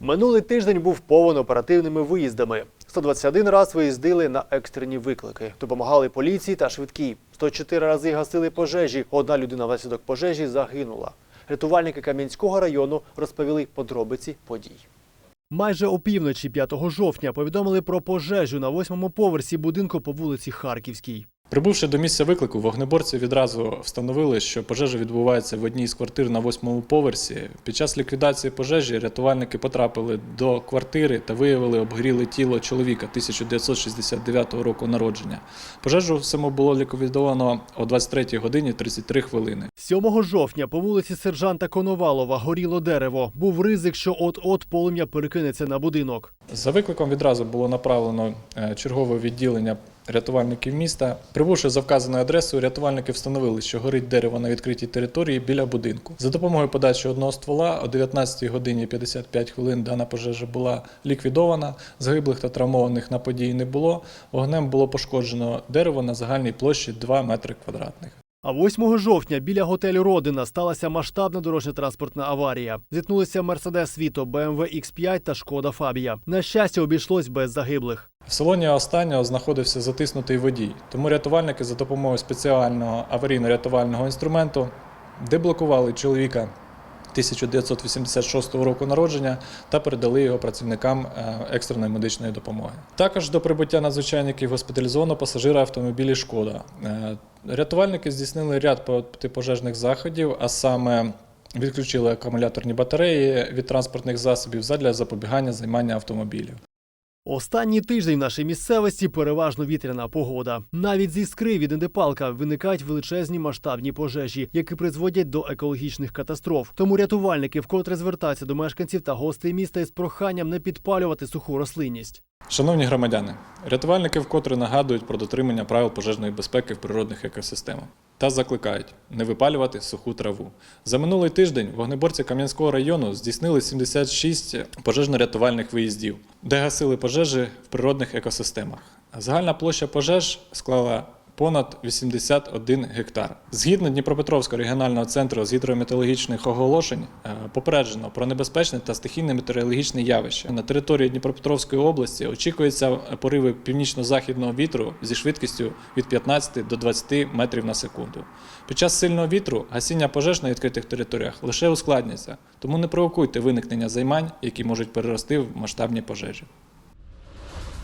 Минулий тиждень був повен оперативними виїздами. 121 раз виїздили на екстрені виклики. Допомагали поліції та швидкій. 104 рази гасили пожежі. Одна людина внаслідок пожежі загинула. Рятувальники Кам'янського району розповіли подробиці подій. Майже опівночі 5 жовтня повідомили про пожежу на восьмому поверсі будинку по вулиці Харківській. Прибувши до місця виклику, вогнеборці відразу встановили, що пожежа відбувається в одній з квартир на восьмому поверсі. Під час ліквідації пожежі рятувальники потрапили до квартири та виявили обгоріле тіло чоловіка 1969 року народження. Пожежу всьому було ліквідовано о 23 годині 33 хвилини. 7 жовтня по вулиці сержанта Коновалова горіло дерево. Був ризик, що от-от полум'я перекинеться на будинок. За викликом відразу було направлено е, чергове відділення рятувальників міста. Прибувши за вказаною адресою, рятувальники встановили, що горить дерево на відкритій території біля будинку. За допомогою подачі одного ствола о 19 годині 55 хвилин дана пожежа була ліквідована. Загиблих та травмованих на події не було. Вогнем було пошкоджено дерево на загальній площі 2 метри квадратних. А 8 жовтня біля готелю Родина сталася масштабна дорожньо-транспортна аварія. Зіткнулися Мерседес Віто, БМВ X5 та Шкода Фабія. На щастя, обійшлось без загиблих. В салоні останнього знаходився затиснутий водій, тому рятувальники за допомогою спеціального аварійно-рятувального інструменту деблокували чоловіка 1986 року народження та передали його працівникам е, екстреної медичної допомоги. Також до прибуття надзвичайників госпіталізовано пасажира автомобілі Шкода. Е, Рятувальники здійснили ряд протипожежних заходів, а саме відключили акумуляторні батареї від транспортних засобів задля запобігання займання автомобілів. Останній тиждень в нашій місцевості переважно вітряна погода. Навіть зі іскри від недопалка виникають величезні масштабні пожежі, які призводять до екологічних катастроф. Тому рятувальники вкотре звертаються до мешканців та гостей міста із проханням не підпалювати суху рослинність. Шановні громадяни, рятувальники вкотре нагадують про дотримання правил пожежної безпеки в природних екосистемах та закликають не випалювати суху траву. За минулий тиждень вогнеборці Кам'янського району здійснили 76 пожежно-рятувальних виїздів, де гасили пожежі в природних екосистемах. Загальна площа пожеж склала понад 81 гектар. Згідно Дніпропетровського регіонального центру з гідрометеорологічних оголошень, е, попереджено про небезпечне та стихійне метеорологічне явище. На території Дніпропетровської області очікуються пориви північно-західного вітру зі швидкістю від 15 до 20 метрів на секунду. Під час сильного вітру гасіння пожеж на відкритих територіях лише ускладнюється, тому не провокуйте виникнення займань, які можуть перерости в масштабні пожежі.